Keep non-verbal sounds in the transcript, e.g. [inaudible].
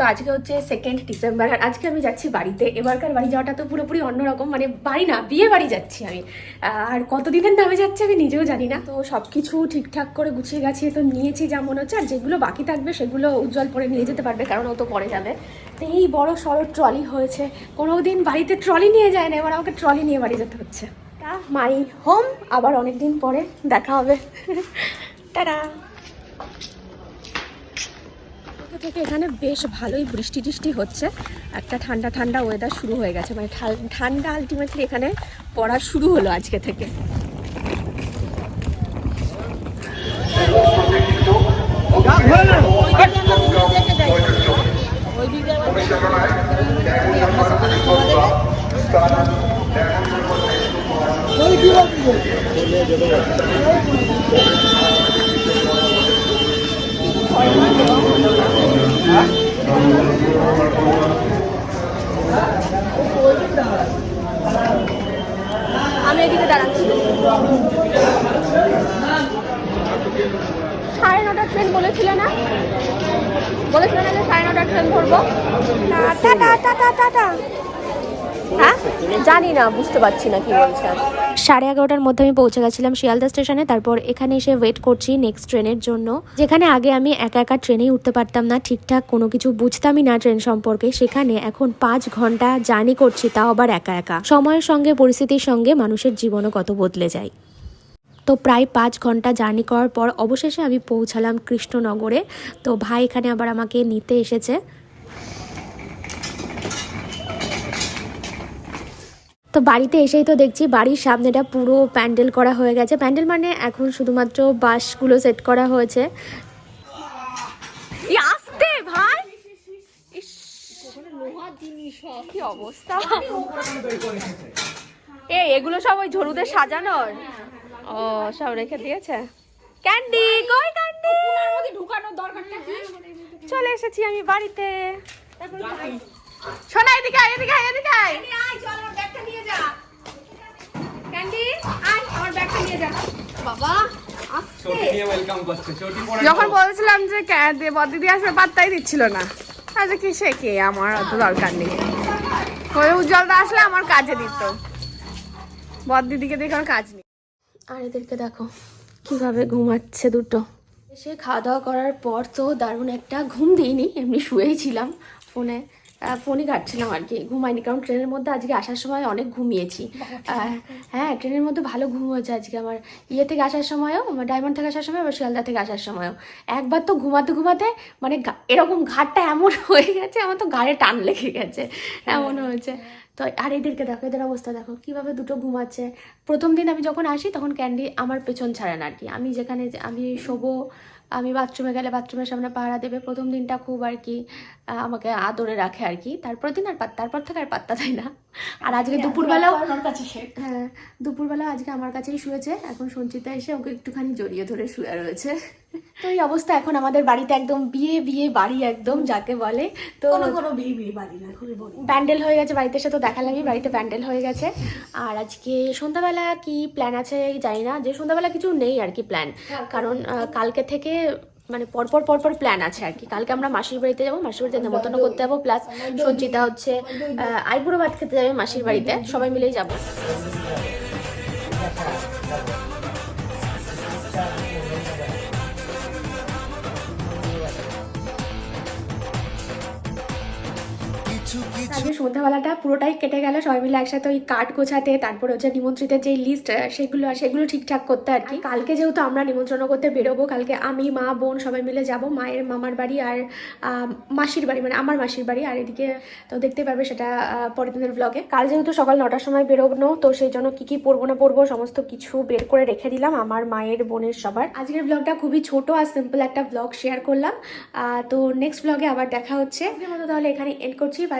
তো আজকে হচ্ছে সেকেন্ড ডিসেম্বর আর আজকে আমি যাচ্ছি বাড়িতে। এবারকার বাড়ি যাওয়াটা তো পুরোপুরি অন্যরকম মানে বাড়ি না, বিয়ে বাড়ি যাচ্ছি আমি। আর কতদিনের নামে যাচ্ছি আমি নিজেও জানি না। তো সব কিছু ঠিকঠাক করে গুছিয়ে গাছিয়ে তো নিয়েছি যা মনে হচ্ছে, আর যেগুলো বাকি থাকবে সেগুলো উজ্জ্বল পরে নিয়ে যেতে পারবে, কারণ ও তো পরে যাবে। তো এই বড় সড়ো ট্রলি হয়েছে। কোনো দিন বাড়িতে ট্রলি নিয়ে যায় না এবার আমাকে ট্রলি নিয়ে বাড়ি যেতে হচ্ছে। মাই হোম আবার অনেক দিন পরে দেখা হবে। [laughs] টাটা! থেকে এখানে বেশ ভালোই বৃষ্টি টিষ্টি হচ্ছে। একটা ঠান্ডা ঠান্ডা ওয়েদার শুরু হয়ে গেছে। মানে ঠান্ডা আলটিমেটলি এখানে পড়া শুরু হলো আজকে থেকে। আমি এদিকে দাঁড়াচ্ছি। সাড়ে নটার ট্রেন বলেছিলে না? বলেছিল না যে সাড়ে নটার ট্রেন ধরবো? টাটা টাটা টাটা জানি না, বুঝতে পারছি না কি বলছে। সাড়ে এগারোটার মধ্যে আমি পৌঁছে গেছিলাম শিয়ালদা স্টেশনে, তারপর এখানে এসে ওয়েট করছি নেক্সট ট্রেনের জন্য। যেখানে আগে আমি একা একা ট্রেনেই উঠতে পারতাম না, ঠিকঠাক কোনো কিছু বুঝতামই না ট্রেন সম্পর্কে। সেখানে এখন পাঁচ ঘণ্টা জার্নি করছি, তাও আবার একা একা। সময়ের সঙ্গে, পরিস্থিতির সঙ্গে মানুষের জীবনও কত বদলে যায়। তো প্রায় পাঁচ ঘণ্টা জার্নি করার পর অবশেষে আমি পৌঁছালাম কৃষ্ণনগরে। তো ভাই এখানে আবার আমাকে নিতে এসেছে। তো বাড়িতে এসেই তো দেখছি বাড়ির সামনেটা পুরো প্যান্ডেল করা হয়ে গেছে। প্যান্ডেল মানে এখন শুধুমাত্র বাসগুলো সেট করা হয়েছে। ভাই! এই এগুলো সব ওই ঝরুদের সাজানোর? ও, সব রেখে দিয়েছে। ক্যান্ডি, কই ক্যান্ডি? চলে এসেছি আমি বাড়িতে। শোনা, এদিকে এদিকে এদিকে যখন বলছিলাম যে কে- দে- বদিদি আসবে পাত্তাই দিচ্ছিল না। আচ্ছা কি সে কে আমার অত দরকার নেই। ওই উজ্জ্বলদা আসলে আমার কাজে দিত। বদিদিকে দেখে আমার কাজ নেই। আর এদেরকে দেখো কীভাবে ঘুমাচ্ছে দুটো। এসে খাওয়া দাওয়া করার পর তো দারুণ একটা ঘুম দিইনি এমনি শুয়েই ছিলাম ফোনে। ফোনই ঘাটছিলাম আর কি। ঘুমাইনি কারণ ট্রেনের মধ্যে আজকে আসার সময় অনেক ঘুমিয়েছি। হ্যাঁ ট্রেনের মধ্যে ভালো ঘুম হয়েছে আজকে আমার। ইয়ে থেকে আসার সময়ও আমার ডায়মন্ড থেকে আসার সময় আবার শিয়ালদা থেকে আসার সময়ও। একবার তো ঘুমাতে ঘুমাতে মানে এরকম ঘাটটা এমন [laughs] হয়ে গেছে আমার তো গাড়ে টান লেগে গেছে। এমন হয়েছে। তো আর এদেরকে দেখো এদের অবস্থা দেখো কীভাবে দুটো ঘুমাচ্ছে। প্রথম দিন আমি যখন আসি তখন ক্যান্ডি আমার পেছন ছাড়ে না আর কি। আমি যেখানে আমি শোবো আমি বাথরুমে গেলে বাথরুমের সামনে পাহারা দেবে। প্রথম দিনটা খুব আর কি আমাকে আদরে রাখে আর কি। তারপর দিন আর পাত্তা তারপর থেকে আর পাত্তা দেয় না। আর আজকে দুপুরবেলাও আমার কাছে হ্যাঁ দুপুরবেলা আজকে আমার কাছেই শুয়েছে। এখন সঞ্চিতা এসে ওকে একটুখানি জড়িয়ে ধরে শুয়ে রয়েছে। তো এই অবস্থা এখন আমাদের বাড়িতে একদম বিয়ে বিয়ে বাড়ি একদম যাকে বলে তো কোনো কোনো বিয়ে বিয়ে বাড়ি না খুবই প্যান্ডেল হয়ে গেছে বাড়িতে সাথে তো দেখালামই বাড়িতে প্যান্ডেল হয়ে গেছে আর আজকে সন্ধ্যাবেলা কি প্ল্যান আছে জানি না যে সন্ধ্যাবেলা কিছু নেই আর কি প্ল্যান কারণ কালকে থেকে মানে পরপর পরপর প্ল্যান আছে আর কি কালকে আমরা মাসির বাড়িতে যাব মাসির বাড়িতে নেমন্তন্ন করতে যাব প্লাস সঞ্চিতা হচ্ছে আইবুড়ো ভাত খেতে যাবে মাসির বাড়িতে সবাই মিলেই যাব আজকে সন্ধ্যাবেলাটা পুরোটাই কেটে গেল সবাই মিলে একসাথে ওই কার্ড গোছাতে তারপরে হচ্ছে নিমন্ত্রিতের যে লিস্ট সেগুলো সেগুলো ঠিকঠাক করতে আর কি। কালকে যেহেতু আমরা নিমন্ত্রণ করতে বেরোবো কালকে আমি মা বোন সবাই মিলে যাব মায়ের মামার বাড়ি আর মাসির বাড়ি মানে আমার মাসির বাড়ি। আর এদিকে তো দেখতে পারবে সেটা পরের দিনের ব্লগে কাল যেহেতু সকাল নটার সময় বেরোনো তো সেই জন্য কি কি পরবো না পরবো সমস্ত কিছু বের করে রেখে দিলাম আমার মায়ের বোনের সবার। আজকের ব্লগটা খুবই ছোট আর সিম্পল একটা ব্লগ শেয়ার করলাম। তো নেক্সট ব্লগে আবার দেখা হচ্ছে। তাহলে এখানে এন্ড করছি। Bye